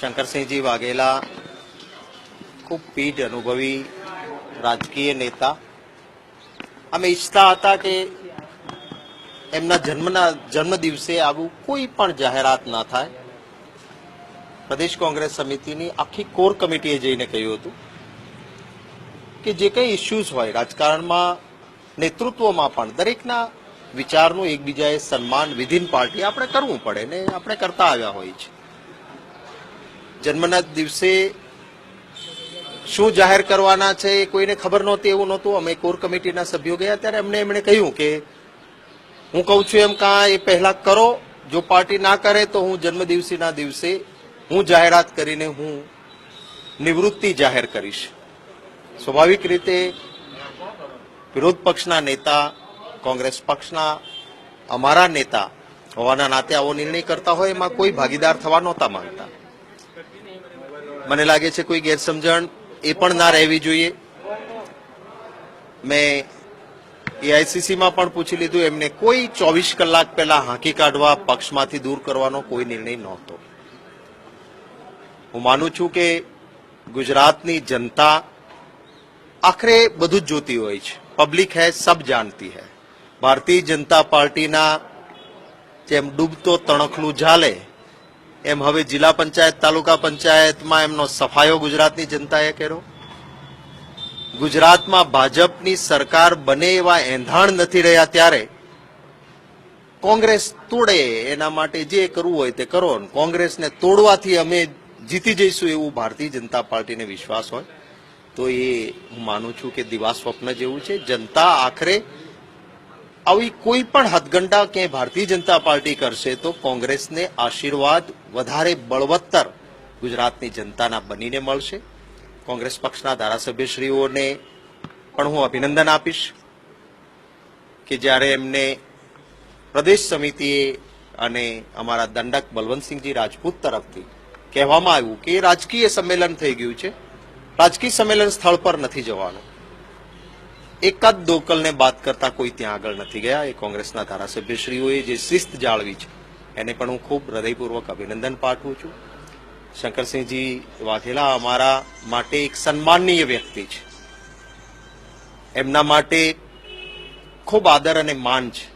શંકરસિંહજી વાઘેલા ખૂબ પીઢ અનુભવી રાજકીય નેતા. અમે ઈચ્છતા હતા કે એમના જન્મના જન્મ દિવસે આવું કોઈ પણ જાહેરાત ના થાય. પ્રદેશ કોંગ્રેસ સમિતિની આખી કોર કમિટીએ જઈને કહ્યું હતું કે જે કંઈ ઇસ્યુઝ હોય રાજકારણમાં, નેતૃત્વમાં પણ દરેકના વિચારનું એકબીજાએ સન્માન વિધિન પાર્ટી આપણે કરવું પડે ને આપણે કરતા આવ્યા હોઈએ છીએ જન્મના દિવસે શું જાહેર કરવાના છે એ કોઈને ખબર નહોતી, એવું નહોતું. અમે કોર કમિટીના સભ્યો ગયા ત્યારે એમને એમણે કહ્યું કે હું કહું છું એમ કાં એ પહેલા કરો, જો પાર્ટી ના કરે તો હું જન્મદિવસીના દિવસે હું જાહેરાત કરીને હું નિવૃત્તિ જાહેર કરીશ. સ્વાભાવિક રીતે વિરોધ પક્ષના નેતા, કોંગ્રેસ પક્ષના અમારા નેતા હોવાના નાતે આવો નિર્ણય કરતા હોય, એમાં કોઈ ભાગીદાર થવા નહોતા માંગતા. મને લાગે છે કોઈ ગેરસમજણ એ પણ ના રહેવી જોઈએ. મેં એઆઈસીસીમાં પણ પૂછી લીધું, એમને કોઈ ચોવીસ કલાક પહેલા હાંકી કાઢવા પક્ષમાંથી દૂર કરવાનો કોઈ નિર્ણય નહોતો. હું માનું છું કે ગુજરાતની જનતા આખરે બધું જ જોતી હોય છે. પબ્લિક હૈ, સબ જાણતી હૈ. ભારતીય જનતા પાર્ટીના જેમ ડૂબતો તણખલું ઝાલે એમ હવે જિલ્લા પંચાયત, તાલુકા પંચાયતમાં એમનો સફાયો ગુજરાતની જનતાએ કર્યો. ગુજરાતમાં ભાજપની સરકાર બને એવા એંધાણ નથી રહ્યા ત્યારે કોંગ્રેસ તોડે એના માટે જે કરવું હોય તે કરો. કોંગ્રેસને તોડવાથી અમે જીતી જઈશું એવું ભારતીય જનતા પાર્ટીને વિશ્વાસ હોય. તો એ હું માનું છું કે દિવા સ્વપ્ન જેવું છે. જનતા આખરે આવી કોઈ પણ હથગંડા ક્યાંય ભારતીય જનતા પાર્ટી કરશે તો કોંગ્રેસને આશીર્વાદ, વધારે બળવત્તર ગુજરાતની જનતાના બનીને મળશે. કોંગ્રેસ પક્ષના ધારાસભ્યશ્રીઓને પણ હું અભિનંદન આપીશ કે જ્યારે એમને પ્રદેશ સમિતિએ અને અમારા દંડક બલવંતસિંહજી રાજપૂત તરફથી કહેવામાં આવ્યું કે રાજકીય સંમેલન થઈ ગયું છે. રાજકીય સંમેલન સ્થળ પર નથી જવાનું. એકાદ દોકલને બાદ કરતા કોઈ ત્યાં આગળ નથી ગયા. એ કોંગ્રેસના ધારાસભ્યશ્રીઓએ જે શિસ્ત જાળવી છે, એને પણ હું ખૂબ હૃદયપૂર્વક અભિનંદન પાઠવું છું. શંકરસિંહજી વાઘેલા અમારા માટે એક સન્માનનીય વ્યક્તિ છે. એમના માટે ખૂબ આદર અને માન છે.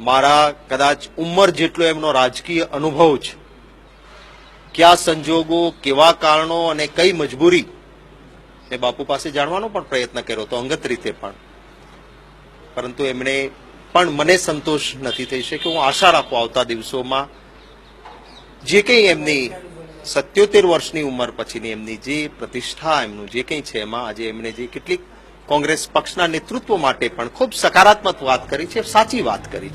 મારા કદાચ ઉંમર જેટલો એમનો રાજકીય અનુભવ છે, કયા સંજોગો, કેવા કારણો અને કઈ મજબૂરી મેં બાપુ પાસે જાણવાનો પણ પ્રયત્ન કર્યો હતો અંગત રીતે પણ. પરંતુ એમણે પણ મને સંતોષ નથી થઈ શક્યો. હું આશા રાખું આવતા દિવસોમાં જે કંઈ એમની સત્યોતેર વર્ષની ઉંમર પછીની એમની જે પ્રતિષ્ઠા એમનું જે કંઈ છે એમાં આજે એમણે જે કેટલીક કોંગ્રેસ પક્ષના નેતૃત્વ માટે પણ ખૂબ સકારાત્મક વાત કરી છે, સાચી વાત કરી છે.